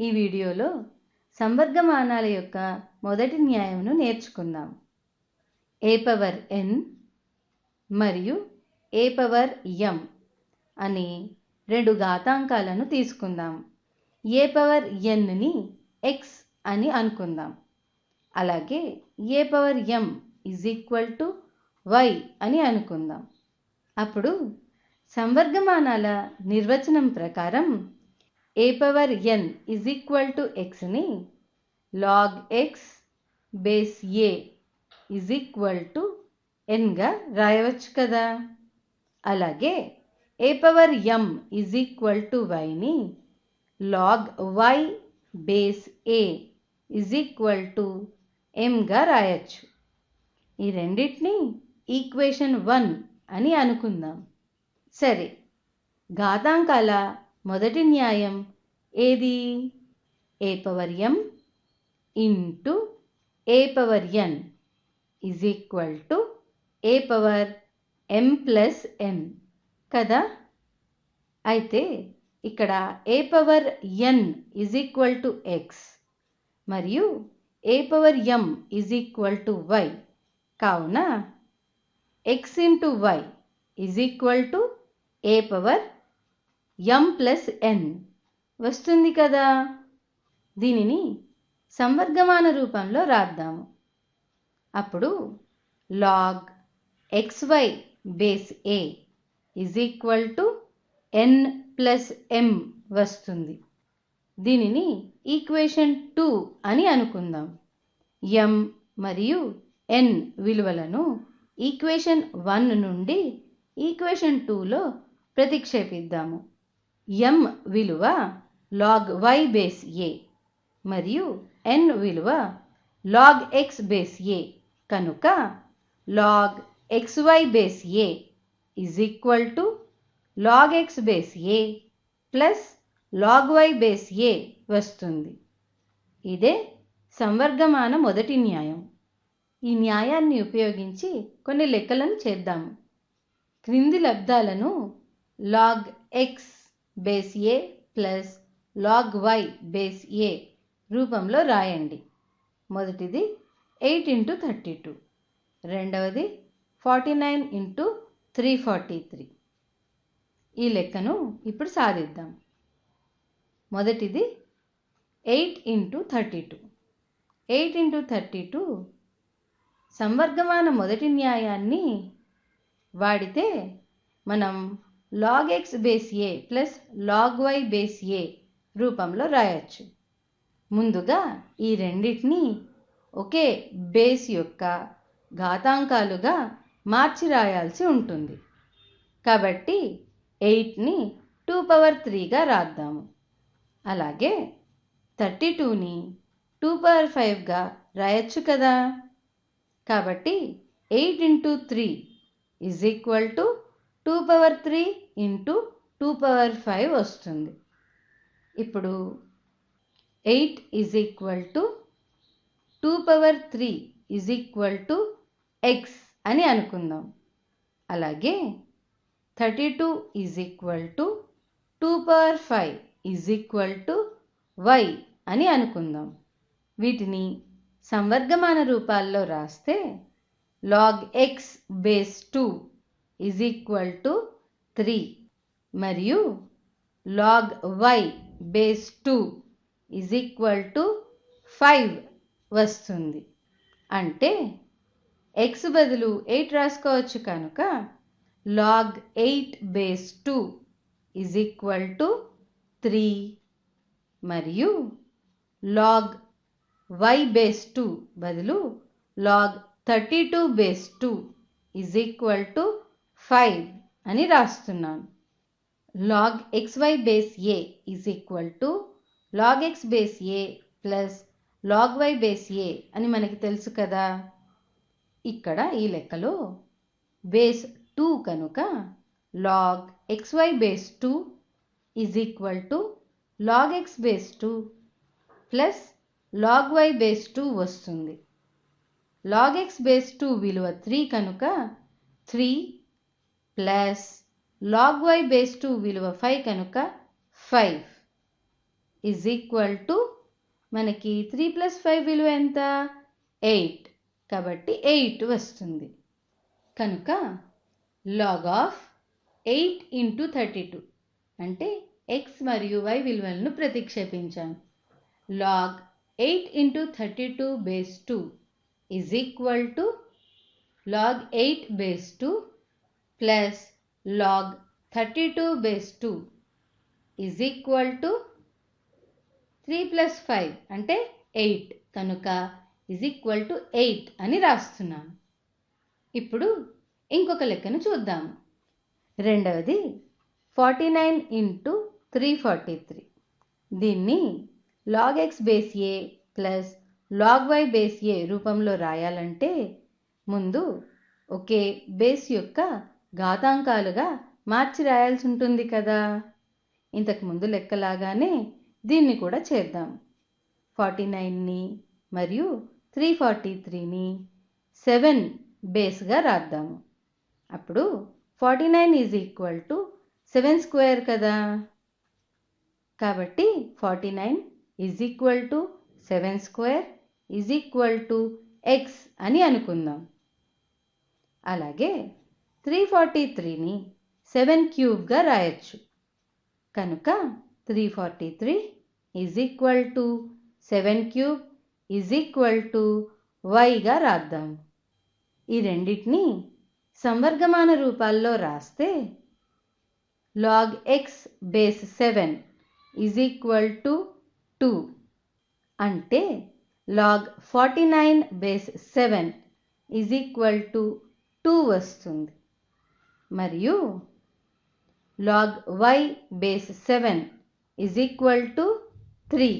ఈ వీడియోలో సంవర్గమానాల యొక్క మొదటి న్యాయమును నేర్చుకుందాం. ఏ పవర్ ఎన్ మరియు ఏ పవర్ ఎం అని రెండు ఘాతాంకాలను తీసుకుందాం. ఏ పవర్ ఎన్ని ఎక్స్ అని అనుకుందాం. అలాగే a power m is equal to y అని అనుకుందాం. అప్పుడు సంవర్గమానాల నిర్వచనం ప్రకారం a power n is equal to ఎక్స్ని log x base a is equal to ఎన్గా రాయవచ్చు కదా. అలాగే a power m is equal to వైని log y base a is equal to ఎంగా రాయచ్చు. ఈ రెండింటిని ఈక్వేషన్ వన్ అని అనుకుందాం. సరే ఘాతాంకాల మొదటి న్యాయం ఏది? A power m into a power n is equal to a power m plus n కదా? అయితే ఇక్కడ a power n is equal to x మరియు a power m is equal to y కావున x into y is equal to a power m plus n వస్తుంది కదా. దీనిని సంవర్గమాన రూపంలో రాద్దాము. అప్పుడు log x y base a is equal to n plus m వస్తుంది. దీనిని ఈక్వేషన్ టూ అని అనుకుందాం. ఎం మరియు ఎన్ విలువలను ఈక్వేషన్ వన్ నుండి ఈక్వేషన్ టూలో ప్రతిక్షేపిద్దాము. ఎం విలువ లాగ్ వై బేస్ ఏ మరియు ఎన్ విలువ లాగ్ ఎక్స్ బేస్ ఏ కనుక log x y base a is equal to log x base a plus log y base a వస్తుంది. ఇదే సంవర్గమాన మొదటి న్యాయం. ఈ న్యాయాన్ని ఉపయోగించి కొన్ని లెక్కలను చేద్దాము క్రింది లబ్ధాలను log x base a plus log y base a రూపంలో రాయండి. మొదటిది ఎయిట్ ఇంటూ థర్టీ టూ. రెండవది forty nine into three forty three. ఈ లెక్కను ఇప్పుడు సాధిద్దాం. మొదటిది eight into thirty two. Eight into thirty two సంవర్గమాన మొదటి న్యాయాన్ని వాడితే మనం log x base a plus log y base a రూపంలో రాయొచ్చు. ముందుగా ఈ రెండింటిని ఒకే బేస్ యొక్క ఘాతాంకాలుగా మార్చి రాయాల్సి ఉంటుంది. కాబట్టి ఎయిట్ని టూ పవర్ త్రీగా రాద్దాము. అలాగే థర్టీ టూని టూ పవర్ ఫైవ్గా రాయొచ్చు కదా. కాబట్టి eight into three is equal to two power three into two power five వస్తుంది. ఇప్పుడు eight is equal to two power three is equal to x అని అనుకుందాం. అలాగే thirty two is equal to two power five is equal to y అని అనుకుందాం. వీటిని సంవర్గమాన రూపాల్లో రాస్తే log x base two is equal to three మరియు log y base two is equal to five వస్తుంది అంటే ఎక్స్ బదులు ఎయిట్ రాసుకోవచ్చు కనుక log eight base two is equal to three మరియు లాగ్ వై బేస్ టూ బదులు log thirty two base two is equal to five అని రాస్తున్నాను. Log x y base a is equal to log x base a plus log y base a అని మనకి తెలుసు కదా. ఇక్కడ ఈ లెక్కలో బేస్ టూ కనుక log x y base two is equal to log x base two plus log y base two వస్తుంది. Log X base two విలువ త్రీ కనుక three plus log y base two విలువ ఫైవ్ కనుక five is equal to మనకి three plus five విలువ ఎంత? Eight కాబట్టి eight వస్తుంది. కనుక log of eight into thirty two అంటే ఎక్స్ మరియు వై విలువలను ప్రతిక్షేపించాను log eight into thirty two base two is equal to log eight base two plus log thirty two base two is equal to three plus five అంటే eight కనుక is equal to eight అని రాస్తున్నాను. ఇప్పుడు ఇంకొక లెక్కను చూద్దాము రెండవది forty nine into three forty three దీన్ని log x base a plus log y base a రూపంలో రాయాలంటే ముందు ఒకే బేస్ యొక్క ఘాతాంకాలుగా మార్చి రాయాల్సి ఉంటుంది కదా. ఇంతకు ముందు లెక్కలాగానే దీన్ని కూడా చేద్దాం. ఫార్టీ నైన్ని మరియు త్రీ ఫార్టీ త్రీని సెవెన్ బేస్గా రాద్దాము అప్పుడు forty nine is equal to seven square కదా. కాబట్టి forty nine is equal to seven square is equal to x అని అనుకుందాం. అలాగే త్రీ ఫార్టీ త్రీని సెవెన్ క్యూబ్గా రాయొచ్చు. కనుక three forty three is equal to seven cube is equal to వైగా రాద్దాం. ఈ రెండింటిని సంవర్గమాన రూపాల్లో రాస్తే log x base seven is equal to two అంటే log forty nine base seven is equal to two వస్తుంది. మరియు log y base seven is equal to three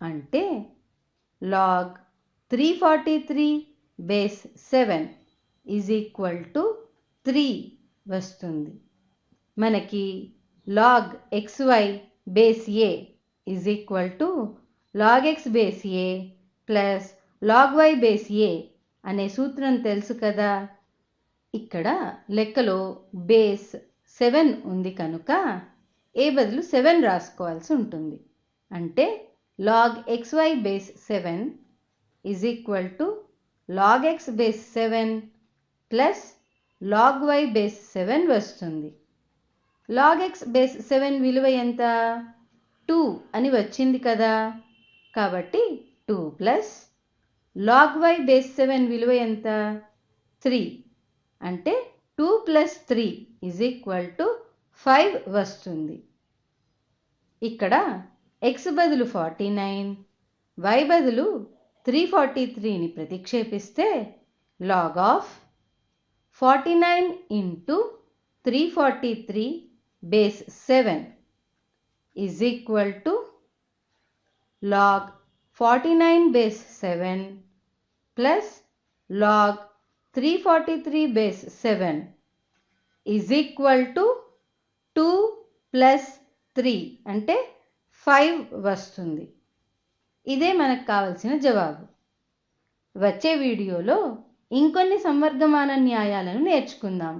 అంటే log three forty three base seven is equal to three వస్తుంది. మనకి log xy base a is equal to log x base a plus log y base a అనే సూత్రం తెలుసు కదా? ఇక్కడ లెక్కలో base seven ఉంది కనుక ఏ బదులు సెవెన్ రాసుకోవాల్సి ఉంటుంది. అంటే log xy base seven is equal to log x base seven plus log y base seven వస్తుంది. లాగ్ ఎక్స్ బేస్ సెవెన్ విలువ ఎంత? టూ అని వచ్చింది కదా. కాబట్టి two plus log y base seven విలువ ఎంత? త్రీ అంటే two plus three is equal to five వస్తుంది. ఇక్కడ ఎక్స్ బదులు ఫార్టీ నైన్ వై బదులు త్రీ ఫార్టీ త్రీని ప్రతిక్షేపిస్తే log of forty nine into three forty three base seven is equal to log forty nine base seven plus log three forty three base seven is equal to two plus three అంటే five వస్తుంది. ఇదే మనకు కావలసిన జవాబు. వచ్చే వీడియోలో ఇంకొన్ని సంవర్గమాన న్యాయాలను నేర్చుకుందాం.